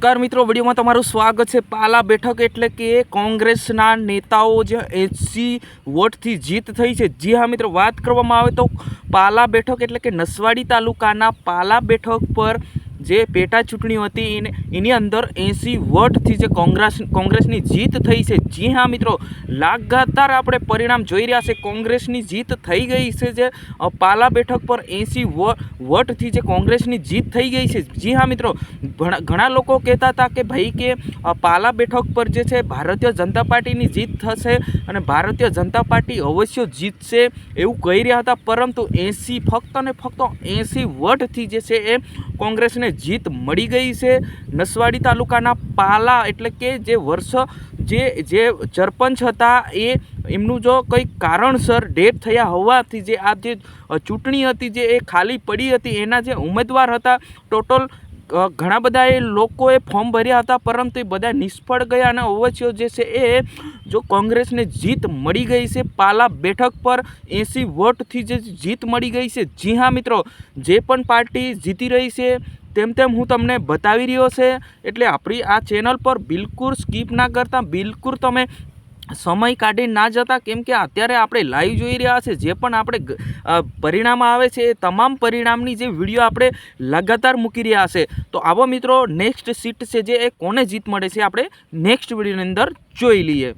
નમસ્કાર મિત્રો, વિડીયોમાં તમારું સ્વાગત છે પાલા બેઠક એટલે કે કોંગ્રેસના નેતાઓ જે એસી વોટથી જીત થઈ છે. જી હા મિત્રો, વાત કરવામાં આવે તો પાલા બેઠક એટલે કે નસવાડી તાલુકાના પાલા બેઠક પર જે પેટા ચૂંટણીઓ હતી, એને અંદર એંસી વોટથી જે કોંગ્રેસ, કોંગ્રેસની જીત થઈ છે. જી હા મિત્રો, લાગાતાર આપણે પરિણામ જોઈ રહ્યા છે. કોંગ્રેસની જીત થઈ ગઈ છે જે પાલા બેઠક પર એંસી વોટથી જે કોંગ્રેસની જીત થઈ ગઈ છે. જી હા મિત્રો, ઘણા ઘણા લોકો કહેતા હતા કે ભાઈ કે પાલા બેઠક પર જે છે ભારતીય જનતા પાર્ટીની જીત થશે અને ભારતીય જનતા પાર્ટી અવશ્ય જીતશે એવું કહી રહ્યા હતા. પરંતુ એંસી, ફક્ત ને ફક્ત એંસી વોટથી જે છે એ કોંગ્રેસને જીત મળી ગઈ છે. નસવાડી તાલુકાના પાલા એટલે કે જે વર્ષ જે જે સરપંચ હતા એ એમનું જો કંઈક કારણસર ડેથ થયા હોવાથી જે આ જે ચૂંટણી હતી જે એ ખાલી પડી હતી, એના જે ઉમેદવાર હતા, ટોટલ ઘણા બધા એ લોકોએ ફોર્મ ભર્યા હતા, પરંતુ એ બધા નિષ્ફળ ગયા અને અવશ્ય જે છે એ, જો કોંગ્રેસને જીત મળી ગઈ છે, પાલા બેઠક પર એંસી વોટથી જે જીત મળી ગઈ છે. જી હા મિત્રો, જે પણ પાર્ટી જીતી રહી છે તેમ તેમ હું તમને બતાવી રહ્યો છે, એટલે આપણી આ ચેનલ પર બિલકુલ સ્કીપ ના કરતા, બિલકુલ તમે સમય કાઢી ના જતા, કેમ કે અત્યારે આપણે લાઈવ જોઈ રહ્યા છે, જે પણ આપણે પરિણામ આવે છે, એ તમામ પરિણામની જે વીડિયો આપણે લગાતાર મૂકી રહ્યા છે. તો આવો મિત્રો નેક્સ્ટ સીટ છે જે, એ કોને જીત મળે છે, આપણે નેક્સ્ટ વિડીયોની અંદર જોઈ લઈએ.